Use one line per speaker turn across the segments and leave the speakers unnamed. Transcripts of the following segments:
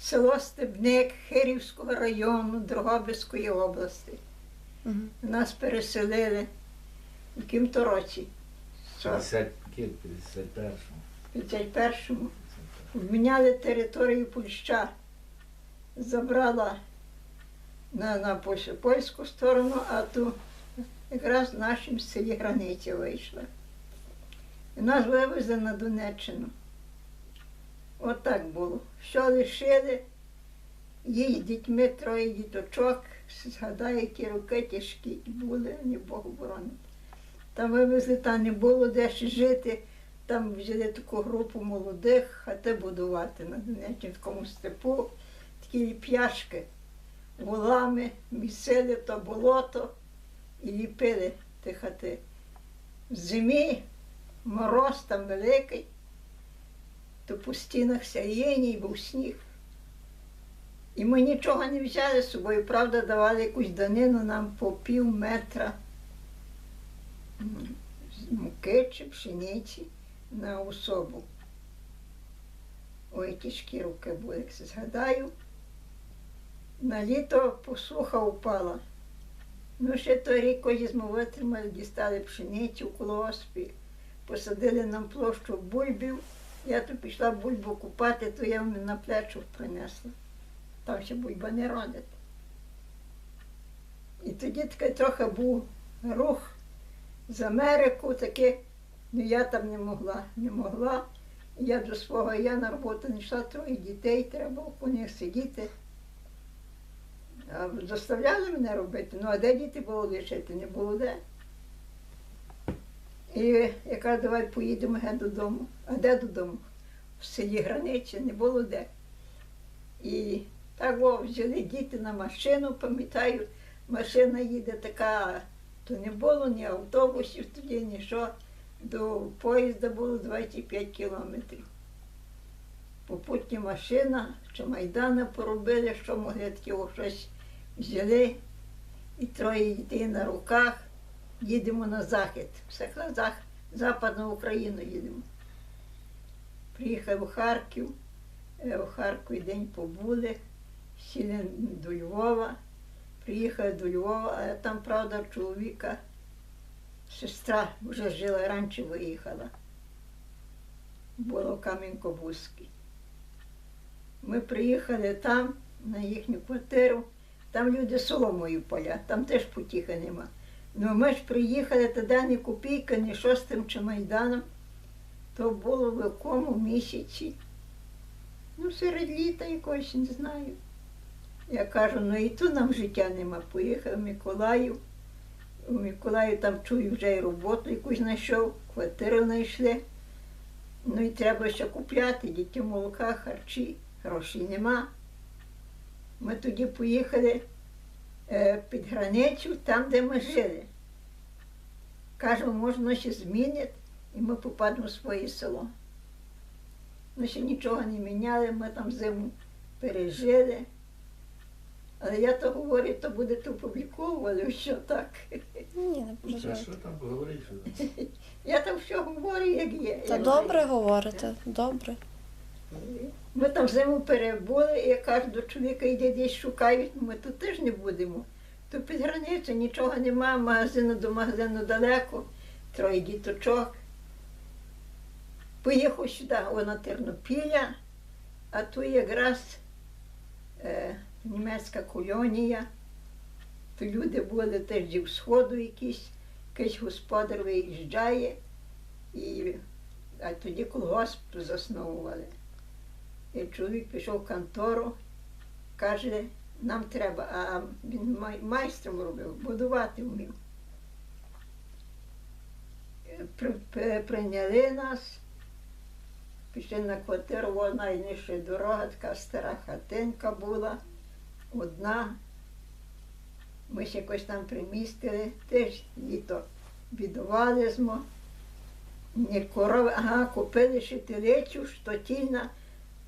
село Стебник Хирівського району Дрогобицької області.
Мгм.
Нас переселили в яким-то році,
51-му.
в 51-му. Обміняли територію Польща. Забрала на, на польську сторону, а ту якраз в нашому селі границя вийшла. І нас вивезли на Донеччину. От так було. Що лишили, їй з дітьми троє діточок, згадаю, які роки тяжкі були, не Бог боронить. Там вивезли, там не було де ще жити. Там взяли таку групу молодих, хати будувати на Донеччинському степу, такі п'яшки, волами, місили то болото і ліпили ті хати. В зимі мороз там великий, то по стінах сяєній був сніг. І ми нічого не взяли з собою, правда, давали якусь данину нам по пів метра з муки чи пшениці на особу. Ой, тяжкі руки були, як згадаю. На літо посуха упала. Ну, ще той рік зиму витримали, дістали пшеницю колоспі, посадили нам площу бульбів. Я то пішла бульбу купати, то я на плечу принесла. Там ще бульба не родить. І тоді такий трохи був рух з Америку, таке Ну я там не могла, не могла. Я до свого, я на роботу не йшла, троє дітей, треба у них сидіти. А заставляли мене робити, ну а де діти було лишити, не було де. І я кажу, давай поїдемо ге додому. А де додому? В селі Границі не було де. І так о, взяли діти на машину, пам'ятаю, машина їде така, то не було ні автобусів тоді, ні що. До поїзда було 25 кілометрів. Попутня машина, що Майдана поробили, що могли таке о, щось взяли. І троє дітей на руках. Їдемо на захід. Все зах, Западну Україну їдемо. Приїхав у Харків, е, у Харкові день побули, сіли до Львова, приїхав до Львова, а там, правда, чоловіка сестра вже жила раніше виїхала. Було в Кам'янко-Бузькій. Ми приїхали там, на їхню квартиру, там люди соломою поля, там теж потіхи нема. Ну ми ж приїхали тоді ні копійка, ні шостим чи майданом. То було в якому місяці. Ну, серед літа якогось не знаю. Я кажу, ну і тут нам життя нема. Поїхав в Миколаїв. У Миколаїв там чую вже й роботу якусь знайшов, квартиру знайшли. Ну і треба ще купляти, дітям молока, харчі, грошей нема. Ми тоді поїхали під границю, там, де ми жили. Кажемо, можна ще змінити, і ми попадемо в своє село. Ми ще нічого не міняли, ми там зиму пережили. Але я то говорю, то будете опубліковували, що так.
Ні, не переживайте.
що там говорить? що?
Я там все говорю, як є.
Та добре говорите, добре.
Ми там зиму перебули, і я кажу до чоловіка, йди десь шукають, ми тут теж не будемо. То під границю нічого нема, магазину до магазину далеко, троє діточок. Поїхав сюди, о, на Тернопілля, а тут якраз е, німецька колонія. То люди були теж зі сходу якісь, якийсь господар виїжджає, і, а тоді колгосп засновували. І чоловік пішов в контору, каже, нам треба, а він майстром робив, будувати вмів. При- при- Прийняли нас, пішли на квартиру, вона найнижча дорога, така стара хатинка була, одна. Ми ще якось там примістили, теж літо бідували змо. Не корови, ага, купили ще телечу, штотільна,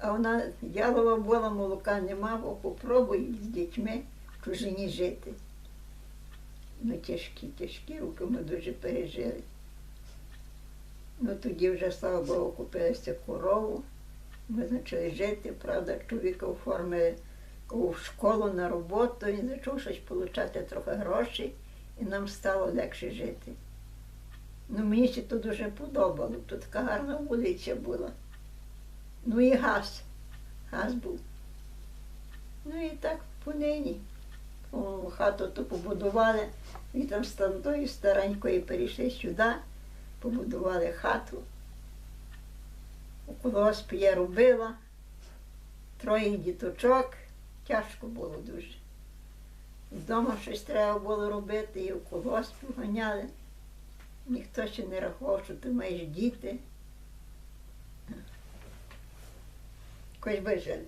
а вона ялова була, молока нема, бо попробуй з дітьми в чужині жити. Ну, тяжкі, тяжкі руки ми дуже пережили. Ну тоді вже, слава Богу, купилися корову, Ми почали жити, правда, чоловіка оформили у школу на роботу, він почав щось отримати трохи грошей, і нам стало легше жити. Ну, мені ще тут дуже подобало, тут така гарна вулиця була. Ну і газ. Газ був. Ну і так понині. Хату ту побудували, і там з тої старенької перейшли сюди, побудували хату. У колгоспі я робила, троє діточок, тяжко було дуже. Вдома щось треба було робити, і в колгоспі ганяли. Ніхто ще не рахував, що ти маєш діти. Якось би жили.